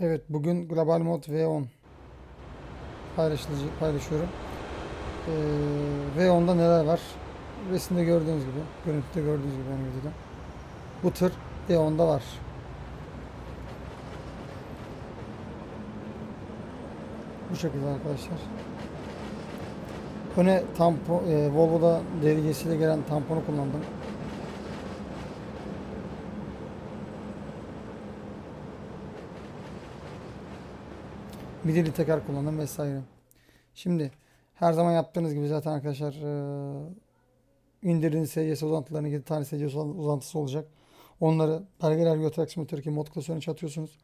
Evet bugün Global Mod V10 paylaşılıcı, paylaşıyorum. Ee, V10'da neler var? Resimde gördüğünüz gibi, görüntüde gördüğünüz gibi yani videoda. Bu tır V10'da var. Bu şekilde arkadaşlar. Öne tampon, e, Volvo'da devriyesiyle gelen tamponu kullandım. Midilli teker kullandım vesaire. Şimdi her zaman yaptığınız gibi zaten arkadaşlar eee indirdiğiniz SCS uzantılarının 7 tane SCS uzan- uzantısı olacak. Onları belgeler Yotrax Simulator mod klasörüne çatıyorsunuz.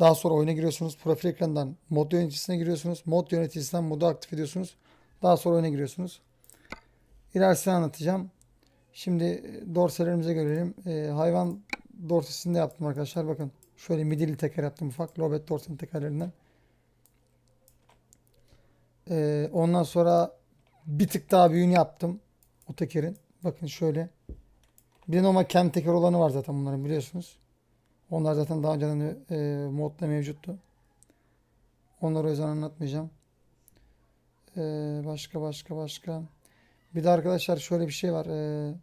Daha sonra oyuna giriyorsunuz. Profil ekranından mod yöneticisine giriyorsunuz. Mod yöneticisinden modu aktif ediyorsunuz. Daha sonra oyuna giriyorsunuz. İlerisini anlatacağım. Şimdi e, dorselerimize görelim. Eee, hayvan dorsesini de yaptım arkadaşlar. Bakın şöyle midilli teker yaptım ufak. Lobet dorsenin tekerlerinden. Ee, ondan sonra bir tık daha büyüğünü yaptım. O tekerin. Bakın şöyle. Bir de normal kem teker olanı var zaten bunların biliyorsunuz. Onlar zaten daha önceden de, e, modda mevcuttu. Onları o yüzden anlatmayacağım. Ee, başka başka başka. Bir de arkadaşlar şöyle bir şey var. Ee,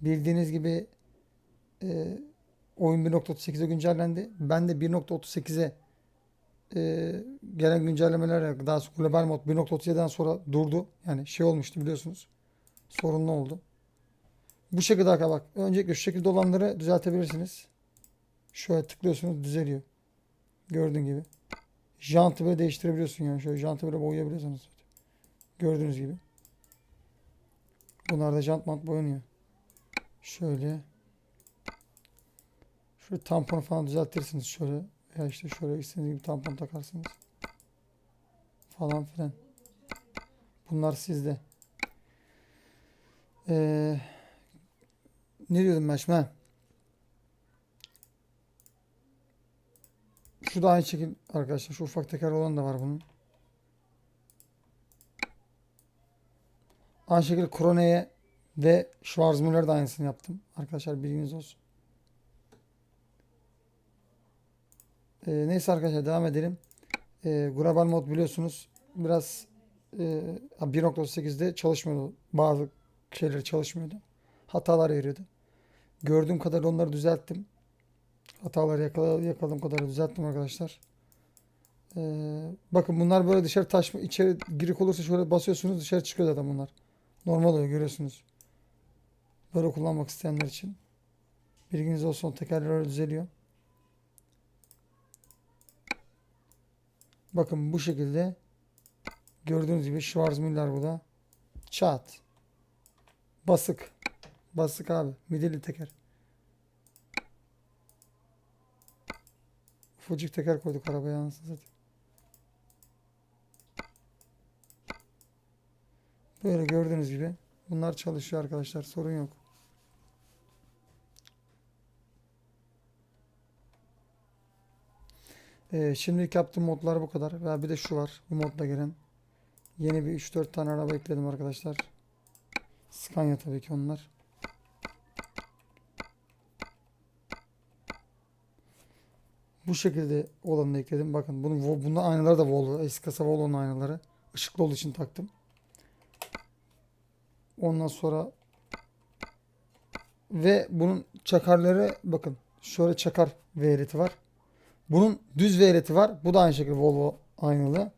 bildiğiniz gibi e, oyun 1.38'e güncellendi. Ben de 1.38'e e, gelen güncellemeler daha global mod 1.37'den sonra durdu. Yani şey olmuştu biliyorsunuz. Sorunlu oldu. Bu şekilde arkadaşlar bak. Öncelikle şu şekilde olanları düzeltebilirsiniz. Şöyle tıklıyorsunuz düzeliyor. Gördüğün gibi. Jantı böyle değiştirebiliyorsun yani. Şöyle jantı böyle boyayabiliyorsunuz. Gördüğünüz gibi. Bunlar da jant mant boyanıyor. Şöyle. Şu tamponu falan düzeltirsiniz şöyle. Ya işte şöyle istediğiniz gibi tampon takarsınız. Falan filan. Bunlar sizde. Ee, ne diyordum ben şimdi? Şu da aynı şekil arkadaşlar. Şu ufak teker olan da var bunun. Aynı şekilde Krone'ye ve Schwarzmüller de aynısını yaptım. Arkadaşlar bilginiz olsun. Ee, neyse arkadaşlar devam edelim. Ee, global mod biliyorsunuz biraz e, 1.8'de çalışmıyordu. Bazı şeyler çalışmıyordu. Hatalar veriyordu. Gördüğüm kadar onları düzelttim. Hataları yakala, yakaladığım kadar düzelttim arkadaşlar. Ee, bakın bunlar böyle dışarı taşma içeri girik olursa şöyle basıyorsunuz dışarı çıkıyor zaten bunlar. Normal oluyor görüyorsunuz. Böyle kullanmak isteyenler için. Bilginiz olsun tekerler öyle düzeliyor. Bakın bu şekilde gördüğünüz gibi Schwarzmüller bu da. Çat. Basık. Basık abi. Midilli teker. Ufacık teker koyduk arabaya anasını. Böyle gördüğünüz gibi bunlar çalışıyor arkadaşlar. Sorun yok. Ee, şimdilik yaptığım modlar bu kadar. Ve bir de şu var. Bu modda gelen. Yeni bir 3-4 tane araba ekledim arkadaşlar. Scania tabii ki onlar. Bu şekilde olanı ekledim. Bakın bunun bunda aynaları da Volvo. Eski kasa Volvo'nun aynaları. Işıklı olduğu için taktım. Ondan sonra ve bunun çakarları bakın şöyle çakar V var. Bunun düz V var. Bu da aynı şekilde Volvo aynalı.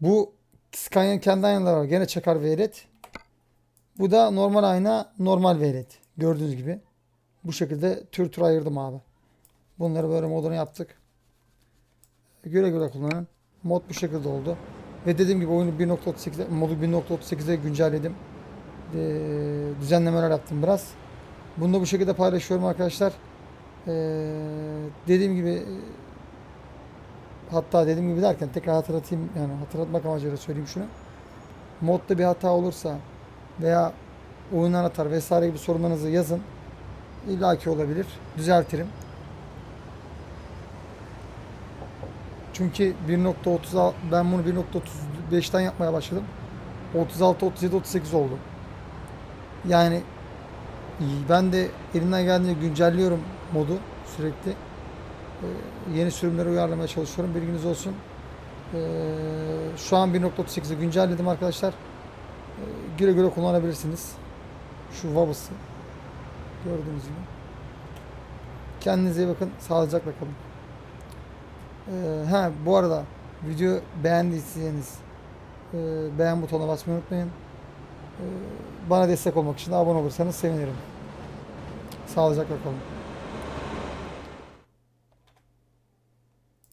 Bu Scania'nın kendi aynaları var. Gene çakar V Bu da normal ayna, normal V Gördüğünüz gibi. Bu şekilde tür tür ayırdım abi. Bunları böyle modunu yaptık. Güle güle kullanın. Mod bu şekilde oldu. Ve dediğim gibi oyunu 1.38'e, modu 1.38'e güncelledim. Ee, düzenlemeler yaptım biraz. Bunu da bu şekilde paylaşıyorum arkadaşlar. Ee, dediğim gibi hatta dediğim gibi derken tekrar hatırlatayım yani hatırlatmak amacıyla söyleyeyim şunu. Modda bir hata olursa veya oyundan atar vesaire gibi sorunlarınızı yazın. İlla ki olabilir. Düzeltirim. Çünkü 1.30 ben bunu 1.35'ten yapmaya başladım. 36, 37, 38 oldu. Yani ben de elimden geldiğince güncelliyorum modu sürekli. Ee, yeni sürümleri uyarlamaya çalışıyorum. Bilginiz olsun. Ee, şu an 1.38'i güncelledim arkadaşlar. Ee, güle güle kullanabilirsiniz. Şu Wobbles'ı. Gördüğünüz gibi. Kendinize iyi bakın. Sağlıcakla kalın. Ha bu arada video beğendiyseniz e, beğen butonuna basmayı unutmayın. Bana destek olmak için de abone olursanız sevinirim. Sağlıcakla kalın.